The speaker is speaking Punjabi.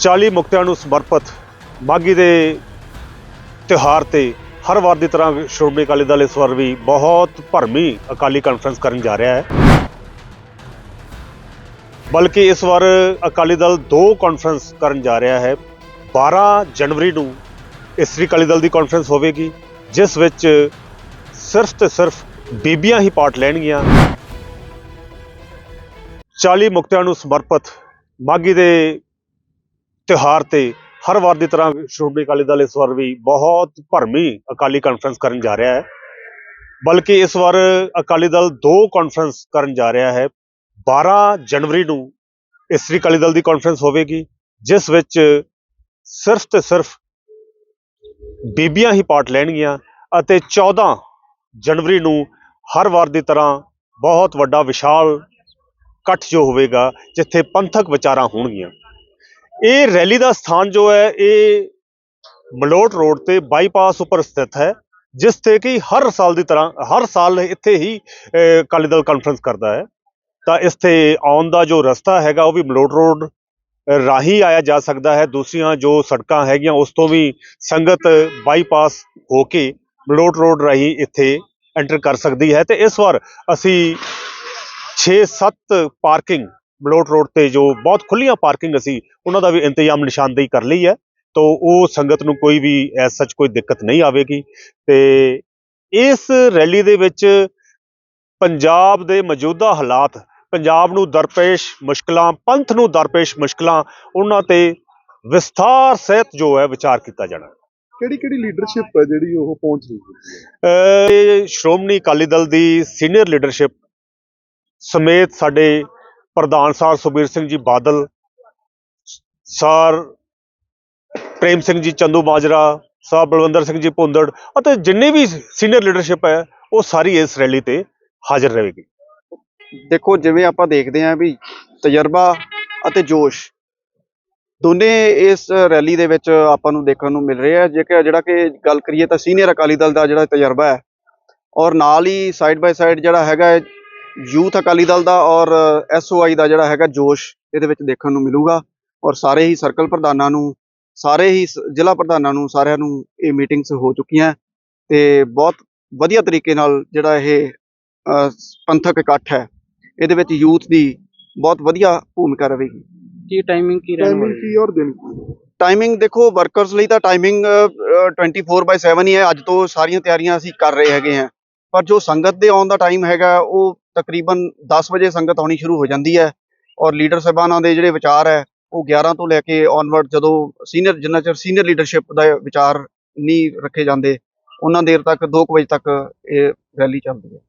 40 ਮੁਕਤਿਆਂ ਨੂੰ ਸਮਰਪਿਤ ਮਾਘੀ ਦੇ ਤਿਉਹਾਰ ਤੇ ਹਰ ਵਾਰ ਦੀ ਤਰ੍ਹਾਂ ਸ਼੍ਰੋਮਣੀ ਅਕਾਲੀ ਦਲ ਇਸ ਵਾਰ ਵੀ ਬਹੁਤ ਭਰਮੀ ਅਕਾਲੀ ਕਾਨਫਰੰਸ ਕਰਨ ਜਾ ਰਿਹਾ ਹੈ। ਬਲਕਿ ਇਸ ਵਾਰ ਅਕਾਲੀ ਦਲ ਦੋ ਕਾਨਫਰੰਸ ਕਰਨ ਜਾ ਰਿਹਾ ਹੈ। 12 ਜਨਵਰੀ ਨੂੰ ਇਸਤਰੀ ਅਕਾਲੀ ਦਲ ਦੀ ਕਾਨਫਰੰਸ ਹੋਵੇਗੀ, ਜਿਸ ਵਿੱਚ ਸਿਰਫ ਤੇ ਸਿਰਫ ਬੀਬੀਆਂ ਹੀ ਪਾਰਟ ਲੈਣਗੀਆਂ। 40 ਮੁਕਤਿਆਂ ਨੂੰ ਸਮਰਪਿਤ ਮਾਘੀ ਦੇ ਤਿਉਹਾਰ ਤੇ ਹਰ ਵਾਰ ਦੀ ਤਰ੍ਹਾਂ ਸ਼੍ਰੋਮਣੀ ਅਕਾਲੀ ਦਲ ਇਸ ਵਾਰ ਵੀ ਬਹੁਤ ਭਰਮੀ ਅਕਾਲੀ ਕਾਨਫਰੰਸ ਕਰਨ ਜਾ ਰਿਹਾ ਹੈ। ਬਲਕਿ ਇਸ ਵਾਰ ਅਕਾਲੀ ਦਲ ਦੋ ਕਾਨਫਰੰਸ ਕਰਨ ਜਾ ਰਿਹਾ ਹੈ। 12 ਜਨਵਰੀ ਨੂੰ ਇਸਤਰੀ ਅਕਾਲੀ ਦਲ ਦੀ ਕਾਨਫਰੰਸ ਹੋਵੇਗੀ, ਜਿਸ ਵਿੱਚ ਸਿਰਫ ਤੇ ਸਿਰਫ ਬੀਬੀਆਂ ਹੀ ਪਾਰਟ ਲੈਣਗੀਆਂ ਅਤੇ 14 ਜਨਵਰੀ ਨੂੰ ਹਰ ਵਾਰ ਦੀ ਤਰ੍ਹਾਂ ਬਹੁਤ ਵੱਡਾ ਵਿਸ਼ਾਲ ਇਕੱਠ ਜੋ ਹੋਵੇਗਾ, ਜਿੱਥੇ ਪੰਥਕ ਵਿਚਾਰਾਂ ਹੋਣਗੀਆਂ। ਇਹ ਰੈਲੀ ਦਾ ਸਥਾਨ ਜੋ ਹੈ, ਇਹ ਮਲੋਟ ਰੋਡ ਤੇ ਬਾਈਪਾਸ ਉੱਪਰ ਸਥਿਤ ਹੈ, ਜਿਸ ਤੇ ਕਿ ਹਰ ਸਾਲ ਦੀ ਤਰ੍ਹਾਂ, ਹਰ ਸਾਲ ਇੱਥੇ ਹੀ ਅਕਾਲੀ ਦਲ ਕਾਨਫਰੰਸ ਕਰਦਾ ਹੈ। ਤਾਂ ਇੱਥੇ ਆਉਣ ਦਾ ਜੋ ਰਸਤਾ ਹੈਗਾ, ਉਹ ਵੀ ਮਲੋਟ ਰੋਡ ਰਾਹੀਂ ਆਇਆ ਜਾ ਸਕਦਾ ਹੈ। ਦੂਸਰੀਆਂ ਜੋ ਸੜਕਾਂ ਹੈਗੀਆਂ, ਉਸ ਤੋਂ ਵੀ ਸੰਗਤ ਬਾਈਪਾਸ ਹੋ ਕੇ ਮਲੋਟ ਰੋਡ ਰਾਹੀਂ ਇੱਥੇ ਐਂਟਰ ਕਰ ਸਕਦੀ ਹੈ। ਤੇ ਇਸ ਵਾਰ ਅਸੀਂ 6-7 ਪਾਰਕਿੰਗ ਮਲੋਟ ਰੋਡ ਤੇ ਜੋ ਬਹੁਤ ਖੁੱਲੀਆਂ ਪਾਰਕਿੰਗ ਅਸੀਂ ਉਹਨਾਂ ਦਾ ਵੀ ਇੰਤਜ਼ਾਮ ਨਿਸ਼ਾਨਦੇਹੀ ਕਰ ਲਈ ਹੈ। ਤੋ ਉਹ ਸੰਗਤ ਨੂੰ ਕੋਈ ਵੀ ਐਸ ਸੱਚ ਕੋਈ ਦਿੱਕਤ ਨਹੀਂ ਆਵੇਗੀ। ਤੇ ਇਸ ਰੈਲੀ ਦੇ ਵਿੱਚ ਪੰਜਾਬ ਦੇ ਮੌਜੂਦਾ ਹਾਲਾਤ ਪੰਜਾਬ ਨੂੰ ਦਰਪੇਸ਼ ਮੁਸ਼ਕਲਾਂ ਪੰਥ ਨੂੰ ਦਰਪੇਸ਼ ਮੁਸ਼ਕਲਾਂ ਉਹਨਾਂ ਤੇ ਵਿਸਥਾਰ ਸਹਿਤ ਜੋ ਹੈ ਵਿਚਾਰ ਕੀਤਾ ਜਾਣਾ। ਕਿਹੜੀ ਕਿਹੜੀ ਲੀਡਰਸ਼ਿਪ ਹੈ ਜਿਹੜੀ ਉਹ ਪਹੁੰਚ ਰਹੀ ਹੈ? ਸ਼੍ਰੋਮਣੀ ਅਕਾਲੀ ਦਲ ਦੀ ਸੀਨੀਅਰ ਲੀਡਰਸ਼ਿਪ ਸਮੇਤ ਸਾਡੇ ਪ੍ਰਧਾਨ ਸਰ ਸੁਬੀਰ ਸਿੰਘ ਜੀ ਬਾਦਲ, ਸਰ ਪ੍ਰੇਮ ਸਿੰਘ ਜੀ ਚੰਦੂ ਮਾਜਰਾ ਸਾਹਿਬ ਬਲਵੰਦਰ ਸਿੰਘ ਜੀ ਭੁੰਦੜ ਅਤੇ ਜਿੰਨੇ ਵੀ ਸੀਨੀਅਰ ਲੀਡਰਸ਼ਿਪ ਹੈ, ਉਹ ਸਾਰੀ ਇਸ ਰੈਲੀ ਤੇ ਹਾਜ਼ਰ ਰਹੇਗੀ। ਦੇਖੋ, ਜਿਵੇਂ ਆਪਾਂ ਦੇਖਦੇ ਆਂ ਵੀ ਤਜਰਬਾ ਅਤੇ ਜੋਸ਼ ਦੋਨੇ ਇਸ ਰੈਲੀ ਦੇ ਵਿੱਚ ਆਪਾਂ ਨੂੰ ਦੇਖਣ ਨੂੰ ਮਿਲ ਰਿਹਾ ਹੈ ਜੇਕਰ ਜਿਹੜਾ ਕਿ ਗੱਲ ਕਰੀਏ ਤਾਂ ਸੀਨੀਅਰ ਅਕਾਲੀ ਦਲ ਦਾ ਜਿਹੜਾ ਤਜਰਬਾ ਹੈ ਔਰ ਨਾਲ ਹੀ ਸਾਈਡ ਬਾਈ ਸਾਈਡ ਜਿਹੜਾ ਹੈਗਾ ਯੂਥ ਅਕਾਲੀ ਦਲ ਦਾ ਔਰ ਐਸਓਆਈ ਦਾ ਜਿਹੜਾ ਹੈਗਾ ਜੋਸ਼ ਇਹਦੇ ਵਿੱਚ ਦੇਖਣ ਨੂੰ ਮਿਲੂਗਾ ਔਰ ਸਾਰੇ ਹੀ ਸਰਕਲ ਪ੍ਰਧਾਨਾਂ ਨੂੰ ਸਾਰੇ ਹੀ ਜ਼ਿਲ੍ਹਾ ਪ੍ਰਧਾਨਾਂ ਨੂੰ ਸਾਰਿਆਂ ਨੂੰ ਇਹ ਮੀਟਿੰਗਸ ਹੋ ਚੁੱਕੀਆਂ ਤੇ ਬਹੁਤ ਵਧੀਆ ਤਰੀਕੇ ਨਾਲ ਜਿਹੜਾ ਇਹ ਪੰਥਕ ਇਕੱਠ ਹੈ ਇਹਦੇ ਵਿੱਚ ਯੂਥ ਦੀ ਬਹੁਤ ਵਧੀਆ ਭੂਮਿਕਾ ਰਹੇਗੀ। ਕੀ ਟਾਈਮਿੰਗ ਕੀ ਰਹਿਣ ਟਾਈਮਿੰਗ ਵਾਲੀ? ਕੀ ਔਰ ਦਿਨ ਕੀ? ਟਾਈਮਿੰਗ ਦੇਖੋ ਵਰਕਰਸ ਲਈ ਤਾਂ ਟਾਈਮਿੰਗ 24/7 ਹੀ ਹੈ ਅੱਜ ਤੋਂ ਸਾਰੀਆਂ ਤਿਆਰੀਆਂ ਅਸੀਂ ਕਰ ਰਹੇ ਹੈਗੇ ਹਾਂ। ਪਰ ਜੋ ਸੰਗਤ ਦੇ ਆਉਣ ਦਾ ਟਾਈਮ ਹੈਗਾ, ਉਹ ਤਕਰੀਬਨ 10 ਵਜੇ ਸੰਗਤ ਆਉਣੀ ਸ਼ੁਰੂ ਹੋ ਜਾਂਦੀ ਹੈ ਔਰ ਲੀਡਰ ਸਾਹਿਬਾਨਾਂ ਦੇ ਜਿਹੜੇ ਵਿਚਾਰ ਹੈ, ਉਹ 11 ਤੋਂ ਲੈ ਕੇ ਔਨਵਰਡ ਜਦੋਂ ਸੀਨੀਅਰ ਜਿੰਨਾ ਚਿਰ ਸੀਨੀਅਰ ਲੀਡਰਸ਼ਿਪ ਦਾ ਵਿਚਾਰ ਨਹੀਂ ਰੱਖੇ ਜਾਂਦੇ, ਉਹਨਾਂ ਦੇਰ ਤੱਕ 2 ਵਜੇ ਤੱਕ ਇਹ ਰੈਲੀ ਚੱਲਦੀ ਹੈ।